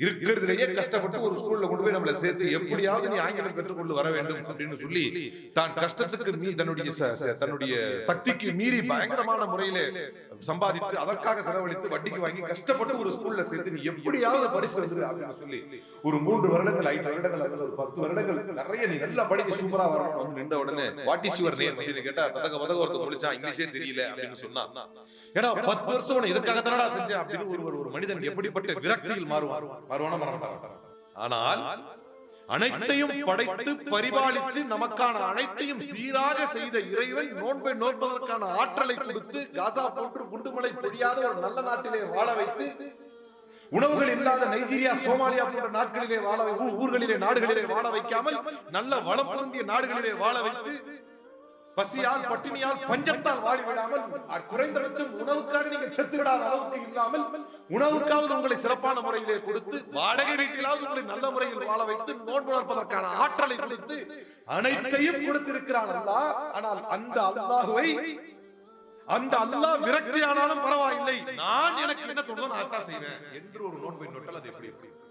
இருக்கிறதுலேயே கஷ்டப்பட்டு ஒரு ஸ்கூல்ல கொண்டு போய் நம்மளை சேர்த்து எப்படியாவது நீ ஆங்கிலம் கற்றுக்கொண்டு வர வேண்டும் அப்படின்னு சொல்லி தான் கஷ்டத்துக்கு மீ தன்னுடைய தன்னுடைய சக்திக்கு மீறி பயங்கரமான முறையிலே சம்பாதித்து அதற்காக செலவழித்து வட்டிக்கு வாங்கி கஷ்டப்பட்டு ஒரு ஸ்கூல்ல சேர்த்து நீ எப்படியாவது படிச்சு வந்துரு அப்படின்னு சொல்லி ஒரு மூன்று வருடங்கள் ஐந்து வருடங்கள் அல்லது ஒரு பத்து வருடங்கள் நிறைய நீ நல்லா படிக்க சூப்பரா வரணும் வந்து நின்ற உடனே வாட் இஸ் யுவர் நேம் அப்படின்னு கேட்டா ததக பதக ஒருத்தர் முடிச்சா இங்கிலீஷே தெரியல அப்படின்னு சொன்னா. ஏன்னா பத்து வருஷம் உன்னை இதுக்காக தானடா செஞ்சேன் அப்படின்னு ஒரு ஒரு- மனிதன் எப்படிப்பட்ட விரக்தியில் மாறுவான். மாறுவானா மாற ஆனால் அனைத்தையும் படைத்து பரிபாலித்து நமக்கான அனைத்தையும் சீராக செய்த இறைவன் நோன்பை நோற்பதற்கான ஆற்றலை கொடுத்து காசா போன்று முடியாத ஒரு நல்ல நாட்டிலே வாழ வைத்து உணவுகள் இல்லாத நைஜீரியா சோமாலியா போன்ற நாட்களிலே வாழ ஊர்களிலே நாடுகளிலே வாழ வைக்காமல் நல்ல வளம் பொருந்திய நாடுகளிலே வாழ வைத்து பசியால் பட்டினியால் பஞ்சத்தால் வாழிவிடாமல் குறைந்தபட்சம் உணவுக்காக நீங்கள் செத்துவிடாத அளவுக்கு இல்லாமல் உணவுக்காவது உங்களை சிறப்பான முறையிலே கொடுத்து வாடகை வீட்டிலாவது உங்களை நல்ல முறையில் வாழ வைத்து நோன்பு வளர்ப்பதற்கான ஆற்றலை கொடுத்து அனைத்தையும் கொடுத்திருக்கிறான் அல்லா ஆனால் அந்த அல்லாஹுவை அந்த அல்லாஹ் விரக்தியானாலும் பரவாயில்லை. எனக்கு என்ன தோணுதோ நான் அதான் செய்வேன். என்று ஒரு நோன்பை நோட்டால் அது எப்படி எப்படி